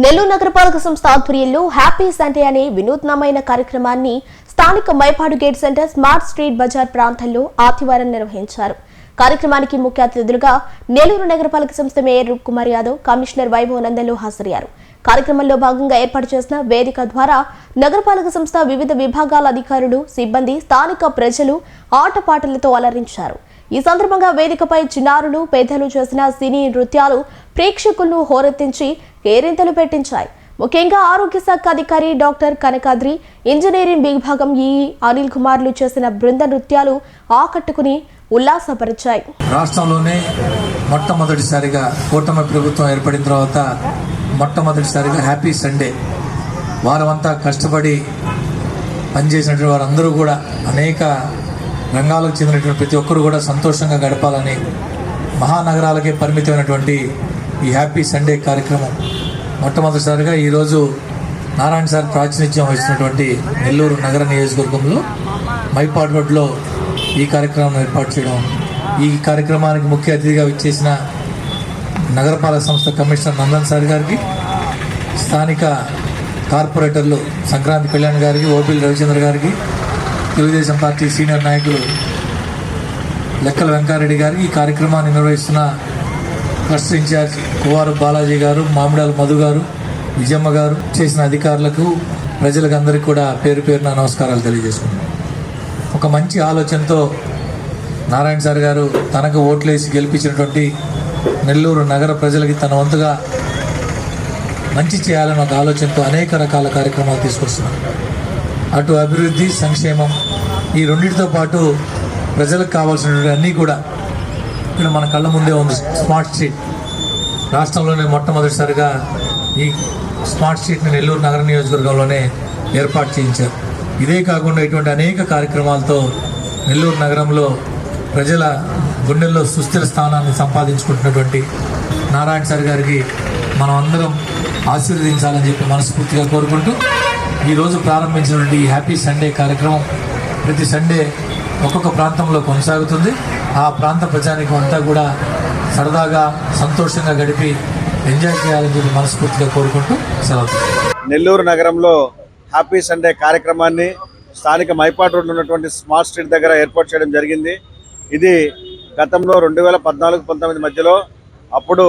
నెల్లూరు నగరపాలక సంస్థ ఆధ్వర్యంలో హ్యాపీ సండే అనే వినూత్నమైన కార్యక్రమాన్ని స్థానిక Mypadu gate centre smart street Bazar ప్రాంతంలో ఆదివారం నిర్వహించారు. కార్యక్రమానికి ముఖ్య అతిథులుగా నెల్లూరు నగరపాలక సంస్థ మేయర్ రూప్ కుమార్ యాదవ్ కమిషనర్ వైభవ్ నందన్లు హాజరయ్యారు. కార్యక్రమంలో భాగంగా ఏర్పాటు చేసిన వేదిక ద్వారా నగరపాలక సంస్థ వివిధ విభాగాల అధికారులు సిబ్బంది స్థానిక ప్రజలు ఆటపాటలతో అలరించారు. ఈ సందర్భంగా వేదికపై చిన్నారులు పేదలు చేసిన సినీ నృత్యాలు ప్రేక్షకులను హోరెత్తించి కేరింతలు పెట్టించాయి. ముఖ్యంగా ఆరోగ్య శాఖ అధికారి డాక్టర్ కనకాద్రి ఇంజనీరింగ్ విభాగం ఈ అనిల్ కుమార్లు చేసిన బృంద నృత్యాలు ఆకట్టుకుని ఉల్లాసపరిచాయి. రాష్ట్రంలోనే మొట్టమొదటిసారిగా కూటమి ప్రభుత్వం ఏర్పడిన తర్వాత మొట్టమొదటిసారిగా హ్యాపీ సండే. వారమంతా కష్టపడి పనిచేసినటువంటి వారందరూ కూడా అనేక రంగాలకు చెందినటువంటి ప్రతి ఒక్కరు కూడా సంతోషంగా గడపాలని మహానగరాలకే పరిమితమైనటువంటి ఈ హ్యాపీ సండే కార్యక్రమం మొట్టమొదటిసారిగా ఈరోజు నారాయణ సార్ ప్రాతినిధ్యం వహిస్తున్నటువంటి నెల్లూరు నగర నియోజకవర్గంలో మైపాడ్ రోడ్లో ఈ కార్యక్రమం ఏర్పాటు చేయడం. ఈ కార్యక్రమానికి ముఖ్య అతిథిగా విచ్చేసిన నగరపాలక సంస్థ కమిషనర్ నందన్ సార్ గారికి స్థానిక కార్పొరేటర్లు సంక్రాంతి కళ్యాణ్ గారికి ఓపిల్ రవిచంద్ర గారికి తెలుగుదేశం పార్టీ సీనియర్ నాయకులు లెక్కల వెంకారెడ్డి గారికి ఈ కార్యక్రమాన్ని నిర్వహిస్తున్న క్లస్టర్ ఇన్ఛార్జ్ కువారు బాలాజీ గారు మామిడాల మధు గారు విజయమ్మ గారు చేసిన అధికారులకు ప్రజలకు అందరికీ కూడా పేరు పేరున నమస్కారాలు తెలియజేసుకున్నాను ఒక మంచి ఆలోచనతో నారాయణ సార్ గారు తనకు ఓట్లేసి గెలిపించినటువంటి నెల్లూరు నగర ప్రజలకి తన వంతుగా మంచి చేయాలని ఒక ఆలోచనతో అనేక రకాల కార్యక్రమాలు తీసుకొస్తున్నారు. అటు అభివృద్ధి సంక్షేమం ఈ రెండింటితో పాటు ప్రజలకు కావాల్సినటువంటి అన్నీ కూడా ఇక్కడ మన కళ్ళ ముందే ఉంది స్మార్ట్ స్ట్రీట్ రాష్ట్రంలోనే మొట్టమొదటిసారిగా ఈ స్మార్ట్ స్ట్రీట్ని నెల్లూరు నగర నియోజకవర్గంలోనే ఏర్పాటు చేయించారు. ఇదే కాకుండా ఇటువంటి అనేక కార్యక్రమాలతో నెల్లూరు నగరంలో ప్రజల గుండెల్లో సుస్థిర స్థానాన్ని సంపాదించుకుంటున్నటువంటి నారాయణ సార్ గారికి మనం అందరం ఆశీర్వదించాలని చెప్పి మనస్ఫూర్తిగా కోరుకుంటూ ఈరోజు ప్రారంభించినటువంటి ఈ హ్యాపీ సండే కార్యక్రమం ప్రతి సండే ఒక్కొక్క ప్రాంతంలో కొనసాగుతుంది. ఆ ప్రాంత ప్రజానికం అంతా కూడా సరదాగా సంతోషంగా గడిపి ఎంజాయ్ చేయాలని చెప్పి మనస్ఫూర్తిగా కోరుకుంటూ సెలవు. నెల్లూరు నగరంలో హ్యాపీ సండే కార్యక్రమాన్ని స్థానిక మైపాట్ రోడ్లో ఉన్నటువంటి స్మార్ట్ స్ట్రీట్ దగ్గర ఏర్పాటు చేయడం జరిగింది. ఇది గతంలో రెండు వేల పద్నాలుగు పంతొమ్మిది మధ్యలో అప్పుడు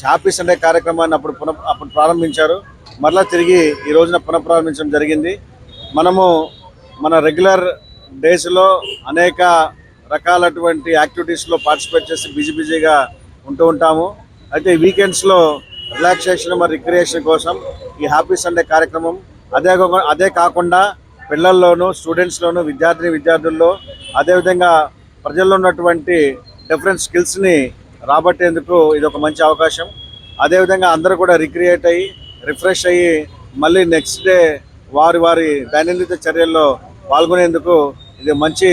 హ్యాపీ సండే కార్యక్రమాన్ని అప్పుడు పునః అప్పుడు ప్రారంభించారు. మరలా తిరిగి ఈ రోజున పునఃప్రారంభించడం జరిగింది. మనము మన రెగ్యులర్ డేస్లో అనేక రకాలటువంటి యాక్టివిటీస్లో పార్టిసిపేట్ చేసి బిజీ బిజీగా ఉంటూ ఉంటాము. అయితే వీకెండ్స్లో రిలాక్సేషన్ మరి రిక్రియేషన్ కోసం ఈ హ్యాపీ సండే కార్యక్రమం అదే అదే కాకుండా పిల్లల్లోనూ స్టూడెంట్స్లోనూ విద్యార్థిని విద్యార్థుల్లో అదేవిధంగా ప్రజల్లో ఉన్నటువంటి డిఫరెంట్ స్కిల్స్ని రాబట్టేందుకు ఇది ఒక మంచి అవకాశం. అదేవిధంగా అందరూ కూడా రిక్రియేట్ అయ్యి రిఫ్రెష్ అయ్యి మళ్ళీ నెక్స్ట్ డే వారి వారి దైనందిన చర్యల్లో పాల్గొనేందుకు ఇది మంచి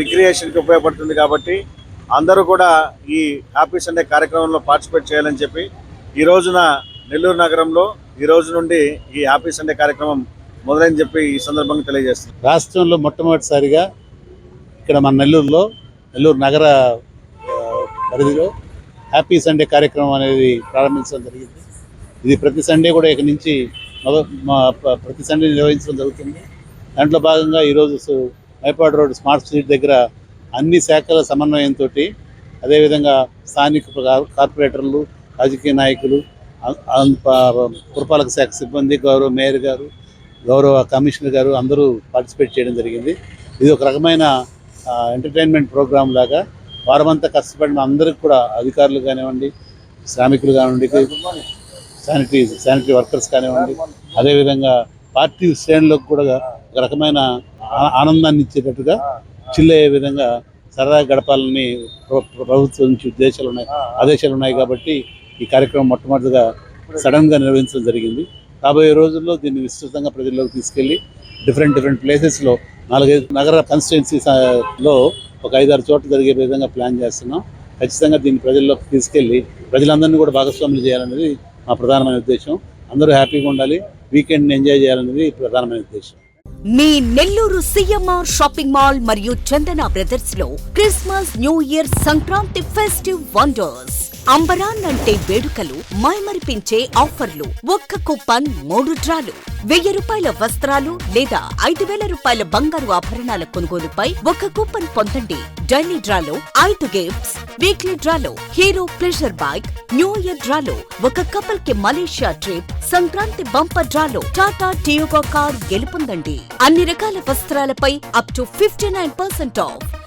రిక్రియేషన్కి ఉపయోగపడుతుంది కాబట్టి అందరూ కూడా ఈ హ్యాపీ సండే కార్యక్రమంలో పార్టిసిపేట్ చేయాలని చెప్పి ఈ రోజున నెల్లూరు నగరంలో ఈ రోజు నుండి ఈ హ్యాపీ సండే కార్యక్రమం మొదలైన చెప్పి ఈ సందర్భంగా తెలియజేస్తుంది రాష్ట్రంలో మొట్టమొదటిసారిగా ఇక్కడ మన నెల్లూరులో నెల్లూరు నగర పరిధిలో హ్యాపీ సండే కార్యక్రమం అనేది ప్రారంభించడం జరిగింది. ఇది ప్రతి సండే కూడా ఇక్కడి నుంచి మొదటి ప్రతి సండే నిర్వహించడం జరుగుతుంది. దాంట్లో భాగంగా ఈరోజు మైపాడు రోడ్ స్మార్ట్ స్ట్రీట్ దగ్గర అన్ని శాఖల సమన్వయంతో అదేవిధంగా స్థానిక కార్పొరేటర్లు రాజకీయ నాయకులు పురపాలక శాఖ సిబ్బంది గౌరవ మేయర్ గారు గౌరవ కమిషనర్ గారు అందరూ పార్టిసిపేట్ చేయడం జరిగింది. ఇది ఒక రకమైన ఎంటర్టైన్మెంట్ ప్రోగ్రాం లాగా వారమంతా కష్టపడిన అందరికి కూడా అధికారులు కానివ్వండి శ్రామికులు కానివ్వండి శానిటరీ శానిటరీ వర్కర్స్ కానివ్వండి అదేవిధంగా పార్టీ శ్రేణులకు కూడా ఒక రకమైన ఆనందాన్ని ఇచ్చేటట్టుగా చిల్ అయ్యే విధంగా సరదాగా గడపాలని ప్ర- ప్ర- ప్రభుత్వం నుంచి ఉద్దేశాలు ఉన్నాయి ఆదేశాలు ఉన్నాయి కాబట్టి ఈ కార్యక్రమం మొట్టమొదటిగా సడన్గా నిర్వహించడం జరిగింది. రాబోయే రోజుల్లో దీన్ని విస్తృతంగా ప్రజల్లోకి తీసుకెళ్ళి డిఫరెంట్ డిఫరెంట్ ప్లేసెస్లో నాలుగైదు నగర కాన్స్టిట్యున్సీస్లో ఒక ఐదారు చోట్ల జరిగే విధంగా ప్లాన్ చేస్తున్నాం. ఖచ్చితంగా దీన్ని ప్రజల్లోకి తీసుకెళ్ళి ప్రజలందరినీ కూడా భాగస్వాములు చేయాలనేది మా ప్రధానమైన ఉద్దేశం. అందరూ హ్యాపీగా ఉండాలి వీకెండ్ని ఎంజాయ్ చేయాలనేది ప్రధానమైన ఉద్దేశం. మీ నెల్లూరు సిఎంఆర్ షాపింగ్ మాల్ మరియు Chandana బ్రదర్స్లో Christmas new year Sankranti festive wonders. అంబరాన్ అంటే వేడుకలు మైమరిపించే ఆఫర్లు ఒక్క కూపన్ మూడు డ్రాలు. వెయ్యి రూపాయల వస్త్రాలు లేదా ఐదు వేల రూపాయల బంగారు ఆభరణాల కొనుగోలుపై ఒక కూపన్ పొందండి. డైలీ డ్రాలో ఐదు గిఫ్ట్స్. వీక్లీ డ్రాలో Hero Pleasure bike new year డ్రాలో ఒక కపుల్కి మలేషియా ట్రిప్ సంక్రాంతి బంపర్ డ్రాలో టాటా టియోగో కార్ గెలుపొందండి. అన్ని రకాల వస్త్రాలపై up to fifty nine percent off